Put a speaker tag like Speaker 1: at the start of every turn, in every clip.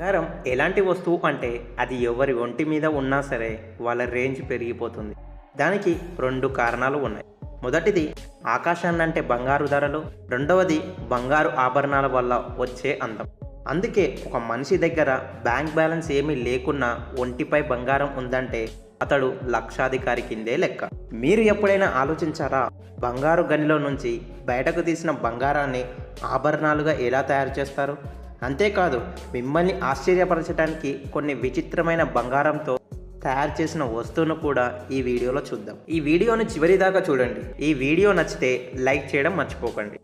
Speaker 1: బంగారం ఎలాంటి వస్తువు అంటే అది ఎవరి ఒంటి మీద ఉన్నా సరే వాళ్ళ రేంజ్ పెరిగిపోతుంది. దానికి రెండు కారణాలు ఉన్నాయి. మొదటిది ఆకాశాన్నంటే బంగారు ధరలు రెండవది బంగారు ఆభరణాల వల్ల వచ్చే అందం. అందుకే ఒక మనిషి దగ్గర బ్యాంక్ బ్యాలెన్స్ ఏమీ లేకున్నా ఒంటిపై బంగారం ఉందంటే అతడు లక్షాధికారి కిందే లెక్క. మీరు ఎప్పుడైనా ఆలోచించారా? బంగారు గనిలో నుంచి బయటకు తీసిన బంగారాన్ని ఆభరణాలుగా ఎలా తయారు చేస్తారు? అంతేకాదు మిమ్మల్ని ఆశ్చర్యపరచడానికి కొన్ని విచిత్రమైన బంగారంతో తయారు చేసిన వస్తువును కూడా ఈ వీడియోలో చూద్దాం. ఈ వీడియోను చివరి దాకా చూడండి. ఈ వీడియో నచ్చితే లైక్ చేయడం మర్చిపోకండి.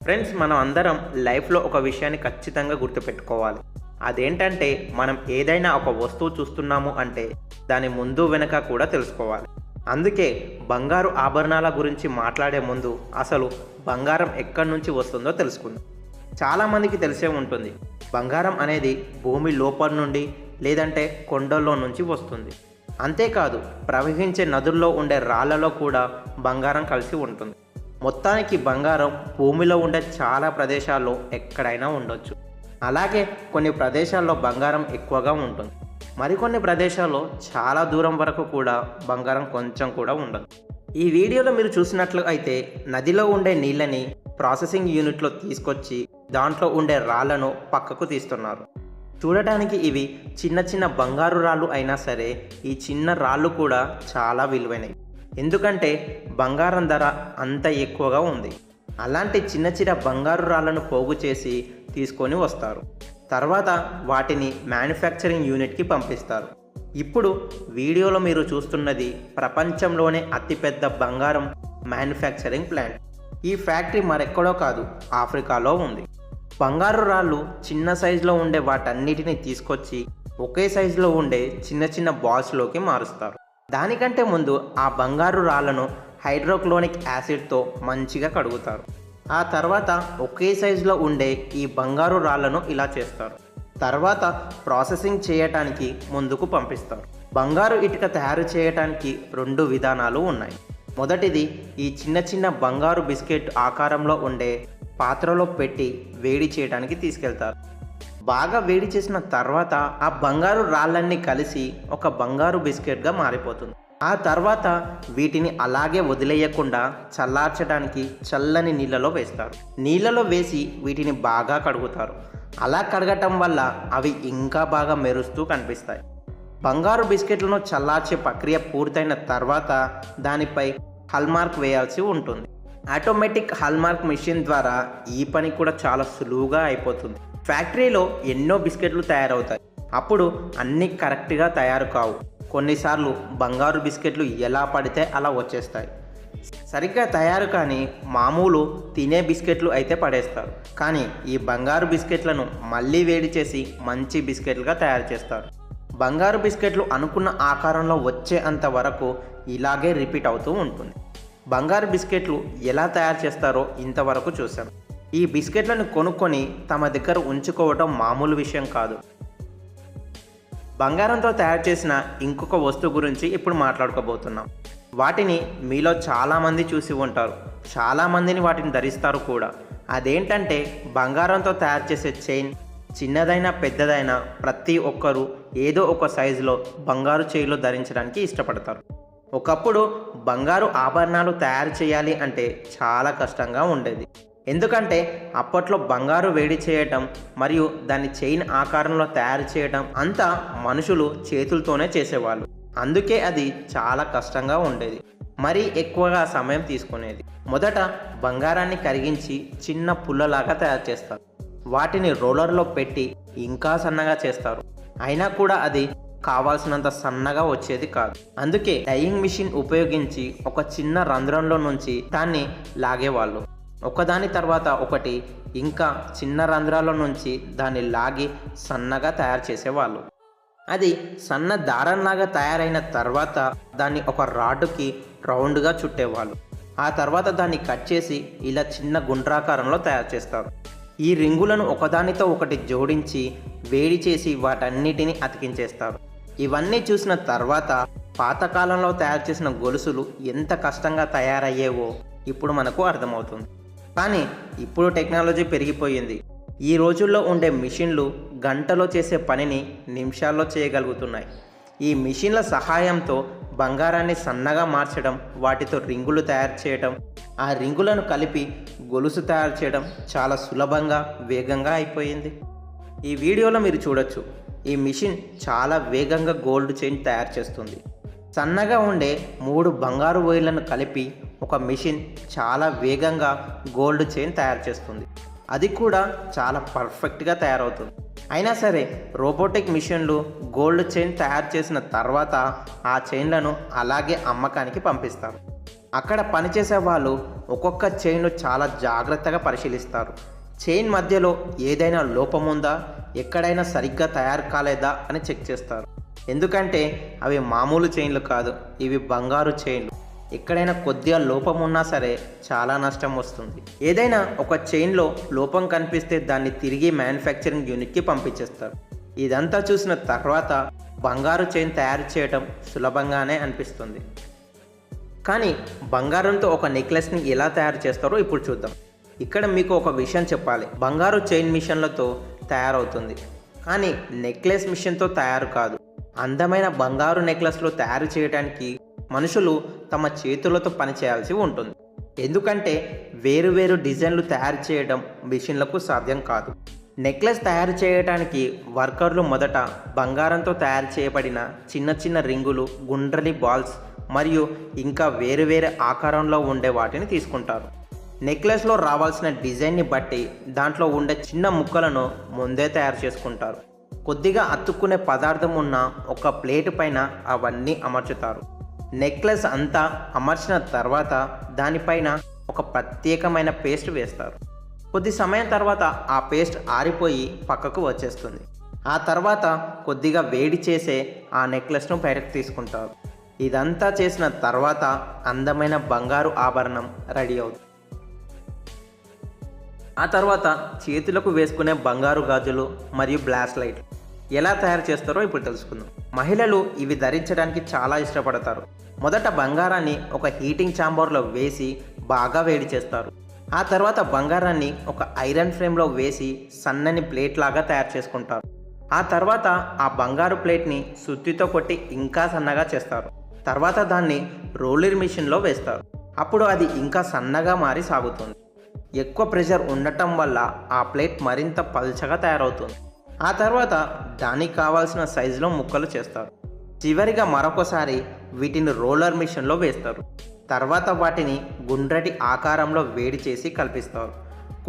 Speaker 1: ఫ్రెండ్స్ మనం అందరం లైఫ్లో ఒక విషయాన్ని ఖచ్చితంగా గుర్తుపెట్టుకోవాలి. అదేంటంటే మనం ఏదైనా ఒక వస్తువు చూస్తున్నాము అంటే దాని ముందు వెనక కూడా తెలుసుకోవాలి. అందుకే బంగారు ఆభరణాల గురించి మాట్లాడే ముందు అసలు బంగారం ఎక్కడి నుంచి వస్తుందో తెలుసుకుందాం. చాలామందికి తెలిసే ఉంటుంది. బంగారం అనేది భూమి లోపల నుండి లేదంటే కొండల్లో నుంచి వస్తుంది. అంతేకాదు ప్రవహించే నదుల్లో ఉండే రాళ్ళలో కూడా బంగారం కలిసి ఉంటుంది. మొత్తానికి బంగారం భూమిలో ఉండే చాలా ప్రదేశాల్లో ఎక్కడైనా ఉండొచ్చు. అలాగే కొన్ని ప్రదేశాల్లో బంగారం ఎక్కువగా ఉంటుంది. మరికొన్ని ప్రదేశాల్లో చాలా దూరం వరకు కూడా బంగారం కొంచెం కూడా ఉండదు. ఈ వీడియోలో మీరు చూసినట్లు అయితే నదిలో ఉండే నీళ్ళని ప్రాసెసింగ్ యూనిట్లో తీసుకొచ్చి దాంట్లో ఉండే రాళ్ళను పక్కకు తీస్తున్నారు. చూడటానికి ఇవి చిన్న చిన్న బంగారు రాళ్ళు అయినా సరే ఈ చిన్న రాళ్ళు కూడా చాలా విలువైనవి. ఎందుకంటే బంగారం ధర అంత ఎక్కువగా ఉంది. అలాంటి చిన్న చిన్న బంగారు రాళ్ళను పోగు చేసి తీసుకొని వస్తారు. తర్వాత వాటిని మ్యానుఫ్యాక్చరింగ్ యూనిట్కి పంపిస్తారు. ఇప్పుడు వీడియోలో మీరు చూస్తున్నది ప్రపంచంలోనే అతిపెద్ద బంగారం మ్యానుఫ్యాక్చరింగ్ ప్లాంట్ ఈ ఫ్యాక్టరీ మరెక్కడో కాదు ఆఫ్రికాలో ఉంది. బంగారు రాళ్ళు చిన్న సైజులో ఉండే వాటన్నిటిని తీసుకొచ్చి ఒకే సైజులో ఉండే చిన్న చిన్న బాల్స్లోకి మారుస్తారు. దానికంటే ముందు ఆ బంగారు రాళ్ళను హైడ్రోక్లోనిక్ యాసిడ్తో మంచిగా కడుగుతారు. ఆ తర్వాత ఒకే సైజులో ఉండే ఈ బంగారు రాళ్ళను ఇలా చేస్తారు. తర్వాత ప్రాసెసింగ్ చేయటానికి ముందుకు పంపిస్తారు. బంగారు ఇటుక తయారు చేయటానికి రెండు విధానాలు ఉన్నాయి. మొదటిది ఈ చిన్న చిన్న బంగారు బిస్కెట్ ఆకారంలో ఉండే పాత్రలో పెట్టి వేడి చేయడానికి తీసుకెళ్తారు. బాగా వేడి చేసిన తర్వాత ఆ బంగారు రాళ్ళన్నీ కలిసి ఒక బంగారు బిస్కెట్గా మారిపోతుంది. ఆ తర్వాత వీటిని అలాగే వదిలేయకుండా చల్లార్చడానికి చల్లని నీళ్ళలో వేస్తారు. నీళ్ళలో వేసి వీటిని బాగా కడుగుతారు. అలా కడగటం వల్ల అవి ఇంకా బాగా మెరుస్తూ కనిపిస్తాయి. బంగారు బిస్కెట్లను చల్లార్చే ప్రక్రియ పూర్తయిన తర్వాత దానిపై హల్మార్క్ వేయాల్సి ఉంటుంది. ఆటోమేటిక్ హల్మార్క్ మిషన్ ద్వారా ఈ పని కూడా చాలా సులువుగా అయిపోతుంది. ఫ్యాక్టరీలో ఎన్నో బిస్కెట్లు తయారవుతాయి. అప్పుడు అన్నీ కరెక్ట్గా తయారు కావు. కొన్నిసార్లు బంగారు బిస్కెట్లు ఎలా పడితే అలా వచ్చేస్తాయి. సరిగ్గా తయారు కానీ మామూలు తినే బిస్కెట్లు అయితే పడేస్తారు. కానీ ఈ బంగారు బిస్కెట్లను మళ్ళీ వేడి చేసి మంచి బిస్కెట్లుగా తయారు చేస్తారు. బంగారు బిస్కెట్లు అనుకున్న ఆకారంలో వచ్చే అంత వరకు ఇలాగే రిపీట్ అవుతూ ఉంటుంది. బంగారు బిస్కెట్లు ఎలా తయారు చేస్తారో ఇంతవరకు చూసాం ఈ బిస్కెట్లను కొనుక్కొని తమ దగ్గర ఉంచుకోవటం మామూలు విషయం కాదు. బంగారంతో తయారు చేసిన ఇంకొక వస్తువు గురించి ఇప్పుడు మాట్లాడుకోబోతున్నాం. వాటిని మీలో చాలామంది చూసి ఉంటారు. చాలామందిని వాటిని ధరిస్తారు కూడా. అదేంటంటే బంగారంతో తయారు చేసే చైన్ చిన్నదైనా పెద్దదైనా ప్రతి ఒక్కరూ ఏదో ఒక సైజులో బంగారు చైన్లో ధరించడానికి ఇష్టపడతారు. ఒకప్పుడు బంగారు ఆభరణాలు తయారు చేయాలి అంటే చాలా కష్టంగా ఉండేది. ఎందుకంటే అప్పట్లో బంగారు వేడి చేయటం మరియు దాన్ని చైన్ ఆకారంలో తయారు చేయటం అంతా మనుషులు చేతులతోనే చేసేవాళ్ళు. అందుకే అది చాలా కష్టంగా ఉండేది. మరీ ఎక్కువగా సమయం తీసుకునేది. మొదట బంగారాన్ని కరిగించి చిన్న పుల్లలాగా తయారు చేస్తారు. వాటిని రోలర్లో పెట్టి ఇంకా సన్నగా చేస్తారు. అయినా కూడా అది కావాల్సినంత సన్నగా వచ్చేది కాదు. అందుకే డైయింగ్ మిషన్ ఉపయోగించి ఒక చిన్న రంధ్రంలో నుంచి దాన్ని లాగేవాళ్ళు. ఒకదాని తర్వాత ఒకటి ఇంకా చిన్న రంధ్రాల నుంచి దాన్ని లాగి సన్నగా తయారు చేసేవాళ్ళు. అది సన్న దారంలాగా తయారైన తర్వాత దాన్ని ఒక రాడ్డుకి రౌండ్గా చుట్టేవాళ్ళు. ఆ తర్వాత దాన్ని కట్ చేసి ఇలా చిన్న గుండ్రాకారంలో తయారు చేస్తారు. ఈ రింగులను ఒకదానితో ఒకటి జోడించి వేడి చేసి వాటన్నిటిని అతికించేస్తారు. ఇవన్నీ చూసిన తర్వాత పాతకాలంలో తయారు చేసిన గొలుసులు ఎంత కష్టంగా తయారయ్యేవో ఇప్పుడు మనకు అర్థమవుతుంది. కానీ ఇప్పుడు టెక్నాలజీ పెరిగిపోయింది. ఈ రోజుల్లో ఉండే మిషన్లు గంటలో చేసే పనిని నిమిషాల్లో చేయగలుగుతున్నాయి. ఈ మిషన్ల సహాయంతో బంగారాన్ని సన్నగా మార్చడం వాటితో రింగులు తయారు చేయడం ఆ రింగులను కలిపి గొలుసు తయారు చేయడం చాలా సులభంగా వేగంగా అయిపోయింది. ఈ వీడియోలో మీరు చూడొచ్చు ఈ మిషన్ చాలా వేగంగా గోల్డ్ చైన్ తయారు చేస్తుంది. సన్నగా ఉండే మూడు బంగారు వైర్లను కలిపి ఒక మిషన్ చాలా వేగంగా గోల్డ్ చైన్ తయారు చేస్తుంది. అది కూడా చాలా పర్ఫెక్ట్గా తయారవుతుంది. అయినా సరే రోబోటిక్ మిషన్లు గోల్డ్ చైన్ తయారు చేసిన తర్వాత ఆ చైన్లను అలాగే అమ్మకానికి పంపిస్తారు. అక్కడ పనిచేసే వాళ్ళు ఒక్కొక్క చైన్ను చాలా జాగ్రత్తగా పరిశీలిస్తారు. చైన్ మధ్యలో ఏదైనా లోపం ఉందా? ఎక్కడైనా సరిగ్గా తయారు కాలేదా? అని చెక్ చేస్తారు. ఎందుకంటే అవి మామూలు చైన్లు కాదు ఇవి బంగారు చైన్లు. ఎక్కడైనా కొద్దిగా లోపం ఉన్నా సరే చాలా నష్టం వస్తుంది. ఏదైనా ఒక చైన్లో లోపం కనిపిస్తే దాన్ని తిరిగి మ్యానుఫ్యాక్చరింగ్ యూనిట్కి పంపించేస్తారు. ఇదంతా చూసిన తర్వాత బంగారు చైన్ తయారు చేయటం సులభంగానే అనిపిస్తుంది. కానీ బంగారంతో ఒక నెక్లెస్ని ఎలా తయారు చేస్తారో ఇప్పుడు చూద్దాం. ఇక్కడ మీకు ఒక విషయం చెప్పాలి. బంగారు చైన్ మిషన్లతో తయారవుతుంది. కానీ నెక్లెస్ మిషన్తో తయారు కాదు. అందమైన బంగారు నెక్లెస్లో తయారు చేయడానికి మనుషులు తమ చేతులతో పనిచేయాల్సి ఉంటుంది. ఎందుకంటే వేరు వేరు డిజైన్లు తయారు చేయడం మిషన్లకు సాధ్యం కాదు. నెక్లెస్ తయారు చేయడానికి వర్కర్లు మొదట బంగారంతో తయారు చేయబడిన చిన్న చిన్న రింగులు గుండ్రని బాల్స్ మరియు ఇంకా వేరు వేరే ఆకారంలో ఉండే వాటిని తీసుకుంటారు. నెక్లెస్లో రావాల్సిన డిజైన్ని బట్టి దాంట్లో ఉండే చిన్న ముక్కలను ముందే తయారు చేసుకుంటారు. కొద్దిగా అతుక్కునే పదార్థం ఉన్న ఒక ప్లేట్ పైన అవన్నీ అమర్చుతారు. నెక్లెస్ అంతా అమర్చిన తర్వాత దానిపైన ఒక ప్రత్యేకమైన పేస్ట్ వేస్తారు. కొద్ది సమయం తర్వాత ఆ పేస్ట్ ఆరిపోయి పక్కకు వచ్చేస్తుంది. ఆ తర్వాత కొద్దిగా వేడి చేసే ఆ నెక్లెస్ను బయటకు తీసుకుంటారు. ఇదంతా చేసిన తర్వాత అందమైన బంగారు ఆభరణం రెడీ అవుతుంది. ఆ తర్వాత చేతులకు వేసుకునే బంగారు గాజులు మరియు బ్లాస్ లైట్ ఎలా తయారు చేస్తారో ఇప్పుడు తెలుసుకుందాం. మహిళలు ఇవి ధరించడానికి చాలా ఇష్టపడతారు. మొదట బంగారాన్ని ఒక హీటింగ్ ఛాంబర్లో వేసి బాగా వేడి చేస్తారు. ఆ తర్వాత బంగారాన్ని ఒక ఐరన్ ఫ్రేమ్లో వేసి సన్నని ప్లేట్ లాగా తయారు చేసుకుంటారు. ఆ తర్వాత ఆ బంగారు ప్లేట్ని సుత్తితో కొట్టి ఇంకా సన్నగా చేస్తారు. తర్వాత దాన్ని రోలర్ మిషన్లో వేస్తారు. అప్పుడు అది ఇంకా సన్నగా మారి సాగుతుంది. ఎక్కువ ప్రెషర్ ఉండటం వల్ల ఆ ప్లేట్ మరింత పల్చగా తయారవుతుంది. ఆ తర్వాత దానికి కావాల్సిన సైజులో ముక్కలు చేస్తారు. చివరిగా మరొకసారి వీటిని రోలర్ మిషన్లో వేస్తారు. తర్వాత వాటిని గుండ్రటి ఆకారంలో వేడి చేసి కల్పిస్తారు.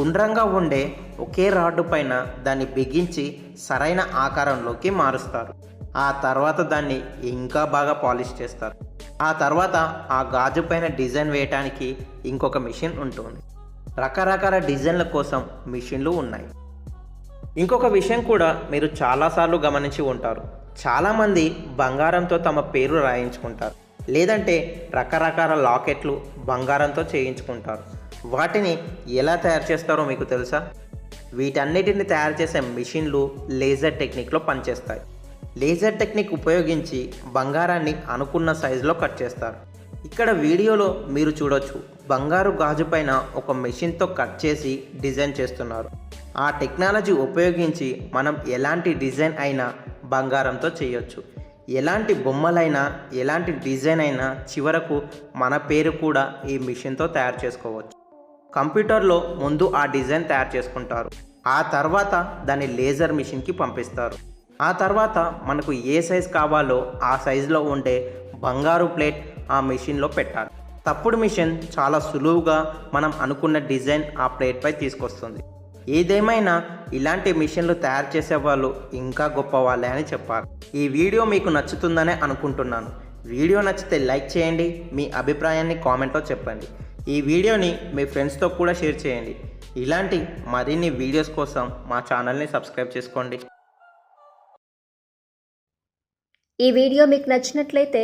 Speaker 1: గుండ్రంగా ఉండే ఒకే రాడ్డు పైన దాన్ని బిగించి సరైన ఆకారంలోకి మారుస్తారు. ఆ తర్వాత దాన్ని ఇంకా బాగా పాలిష్ చేస్తారు. ఆ తర్వాత ఆ గాజు పైన డిజైన్ వేయటానికి ఇంకొక మిషన్ ఉంటుంది. రకరకాల డిజైన్ల కోసం మిషన్లు ఉన్నాయి. ఇంకొక విషయం కూడా మీరు చాలాసార్లు గమనించి ఉంటారు. చాలామంది బంగారంతో తమ పేరు రాయించుకుంటారు. లేదంటే రకరకాల లాకెట్లు బంగారంతో చేయించుకుంటారు. వాటిని ఎలా తయారు చేస్తారో మీకు తెలుసా? వీటన్నిటిని తయారు చేసే మిషన్లు లేజర్ టెక్నిక్లో పనిచేస్తాయి. లేజర్ టెక్నిక్ ఉపయోగించి బంగారాన్ని అనుకున్న సైజులో కట్ చేస్తారు. ఇక్కడ వీడియోలో మీరు చూడొచ్చు. బంగారు గాజు పైన ఒక మెషిన్తో కట్ చేసి డిజైన్ చేస్తున్నారు. ఆ టెక్నాలజీ ఉపయోగించి మనం ఎలాంటి డిజైన్ అయినా బంగారంతో చేయొచ్చు. ఎలాంటి బొమ్మలైనా ఎలాంటి డిజైన్ అయినా చివరకు మన పేరు కూడా ఈ మిషన్తో తయారు చేసుకోవచ్చు. కంప్యూటర్లో ముందు ఆ డిజైన్ తయారు చేసుకుంటారు. ఆ తర్వాత దాన్ని లేజర్ మిషన్కి పంపిస్తారు. ఆ తర్వాత మనకు ఏ సైజ్ కావాలో ఆ సైజులో ఉండే బంగారు ప్లేట్ ఆ మిషన్లో పెట్టాలి. తప్పుడు మిషన్ చాలా సులువుగా మనం అనుకున్న డిజైన్ ఆ ప్లేట్పై తీసుకొస్తుంది. ఏదేమైనా ఇలాంటి మిషన్లు తయారు చేసే వాళ్ళు ఇంకా గొప్ప వాళ్ళే అని చెప్పాలి ఈ వీడియో మీకు నచ్చుతుందనే అనుకుంటున్నాను. వీడియో నచ్చితే లైక్ చేయండి మీ అభిప్రాయాన్ని కామెంట్లో చెప్పండి. ఈ వీడియోని మీ ఫ్రెండ్స్తో కూడా షేర్ చేయండి. ఇలాంటి మరిన్ని వీడియోస్ కోసం మా ఛానల్ని సబ్స్క్రైబ్ చేసుకోండి.
Speaker 2: ఈ వీడియో మీకు నచ్చినట్లయితే